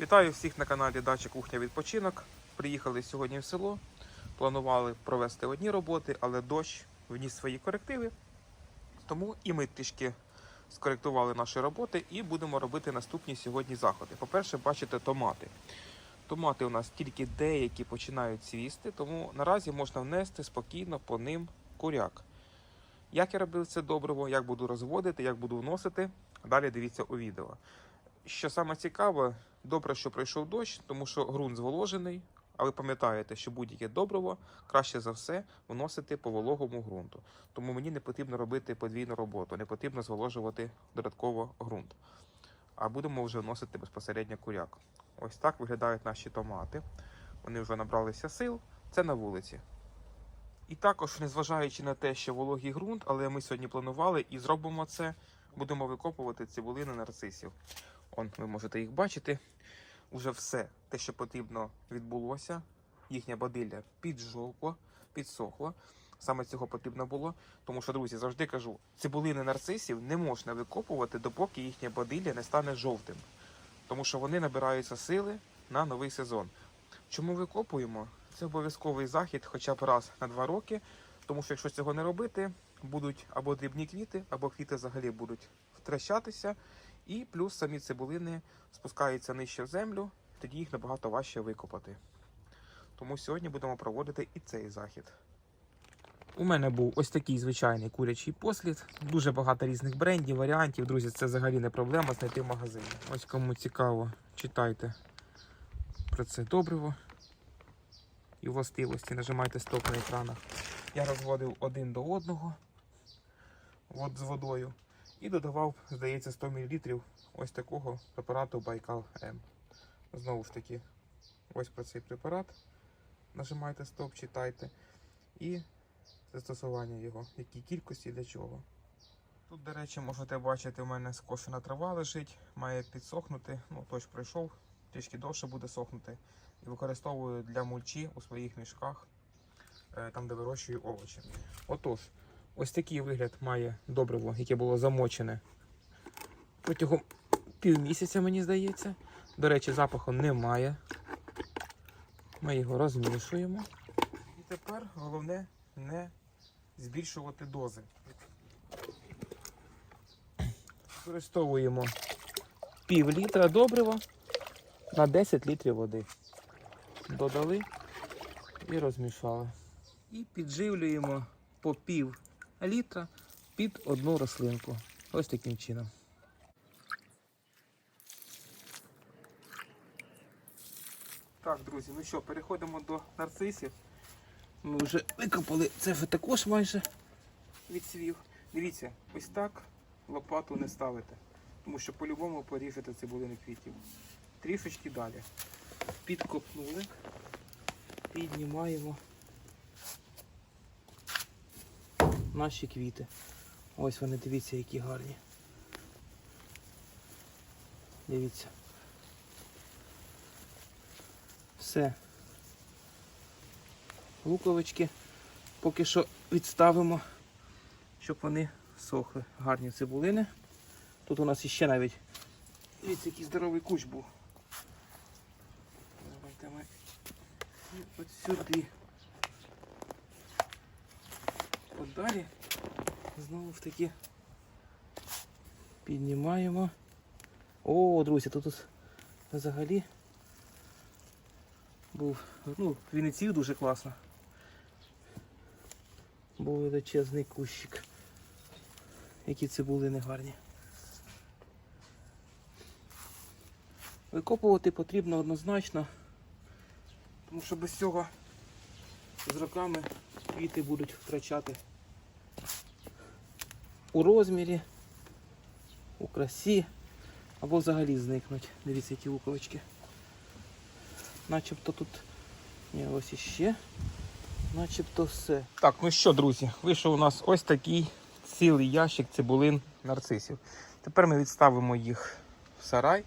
Вітаю всіх на каналі Дача Кухня Відпочинок. Приїхали сьогодні в село. Планували провести одні роботи, але дощ вніс свої корективи. Тому і ми трішки скоректували наші роботи і будемо робити наступні сьогодні заходи. По-перше, бачите томати. Томати у нас тільки деякі починають цвісти, тому наразі можна внести спокійно по ним куряк. Як я робив це добриво, як буду розводити, як буду вносити, далі дивіться у відео. Що саме цікаве, добре, що пройшов дощ, тому що ґрунт зволожений. А ви пам'ятаєте, що будь-яке добриво краще за все вносити по вологому ґрунту. Тому мені не потрібно робити подвійну роботу, не потрібно зволожувати додатково ґрунт. А будемо вже вносити безпосередньо куряк. Ось так виглядають наші томати. Вони вже набралися сил. Це на вулиці. І також, незважаючи на те, що вологий ґрунт, але ми сьогодні планували і зробимо це. Будемо викопувати цибулини нарцисів. Он, ви можете їх бачити. Уже все те, що потрібно, відбулося. Їхня бадилля піджовкло, підсохло. Саме цього потрібно було. Тому що, друзі, завжди кажу, цибулини нарцисів не можна викопувати, допоки їхня бадилля не стане жовтим. Тому що вони набираються сили на новий сезон. Чому викопуємо? Це обов'язковий захід хоча б раз на два роки. Тому що якщо цього не робити, будуть або дрібні квіти, або квіти взагалі будуть втрачатися. І плюс самі цибулини спускаються нижче в землю, тоді їх набагато важче викопати. Тому сьогодні будемо проводити і цей захід. У мене був ось такий звичайний курячий послід. Дуже багато різних брендів, варіантів. Друзі, це взагалі не проблема знайти в магазині. Ось кому цікаво, читайте про це добриво і властивості. Нажимайте стоп на екранах. Я розводив один до одного от з водою і додавав, здається, 100 мл ось такого препарату Байкал М. Знову ж таки, ось про цей препарат. Нажимайте стоп, читайте. І застосування його, які кількості для чого. Тут, до речі, можете бачити, у мене скошена трава лежить, має підсохнути. Ну, дощ пройшов, трішки довше буде сохнути. І використовую для мульчі у своїх мішках, е, там де вирощую овочі. Отож, ось такий вигляд має добриво, яке було замочене протягом півмісяця, мені здається. До речі, запаху немає. Ми його розмішуємо. І тепер головне не збільшувати дози. Використовуємо пів літра добрива на 10 літрів води. Додали і розмішали. І підживлюємо по пів літра під одну рослинку. Ось таким чином. Так, друзі, ну що, переходимо до нарцисів. Ми вже викопали, це вже також майже відсвів. Дивіться, ось так лопату не ставите, тому що по-любому поріжете цибулини квітів. Трішечки далі. Підкопнули, піднімаємо наші квіти. Ось вони, дивіться, які гарні. Дивіться. Все. Луковички поки що відставимо, щоб вони сохли. Гарні цибулини. Тут у нас іще навіть дивіться, який здоровий кущ був. Давайте ми і от сюди. От далі знову ж таки піднімаємо. О, друзі, тут ось взагалі був, ну, Вінниців дуже класно. Був величезний кущик. Які цибулини гарні. Викопувати потрібно однозначно, тому що без цього з роками квіти будуть втрачати у розмірі, у красі або взагалі зникнуть. Дивіться, які луковички. Начебто тут Ні, ось іще. Начебто все. Так, ну що, друзі, вийшов у нас ось такий цілий ящик цибулин нарцисів. Тепер ми відставимо їх в сарай.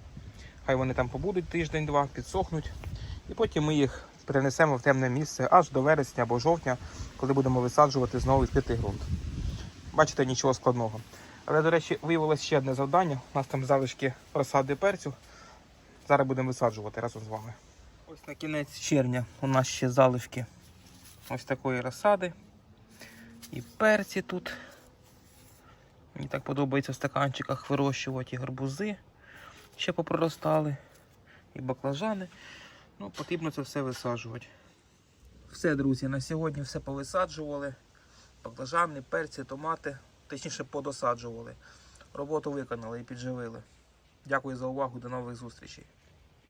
Хай вони там побудуть тиждень-два, підсохнуть. І потім ми їх перенесемо в темне місце аж до вересня або жовтня, коли будемо висаджувати знову відкритий ґрунт. Бачите, нічого складного. Але, до речі, виявилось ще одне завдання. У нас там залишки розсади перцю. Зараз будемо висаджувати разом з вами. Ось на кінець червня у нас ще заливки ось такої розсади. І перці тут. Мені так подобається в стаканчиках вирощувати і гарбузи. Ще попроростали. І баклажани. Ну, потрібно це все висаджувати. Все, друзі, на сьогодні все повисаджували. Баклажани, перці, томати, точніше подосаджували. Роботу виконали і підживили. Дякую за увагу, до нових зустрічей.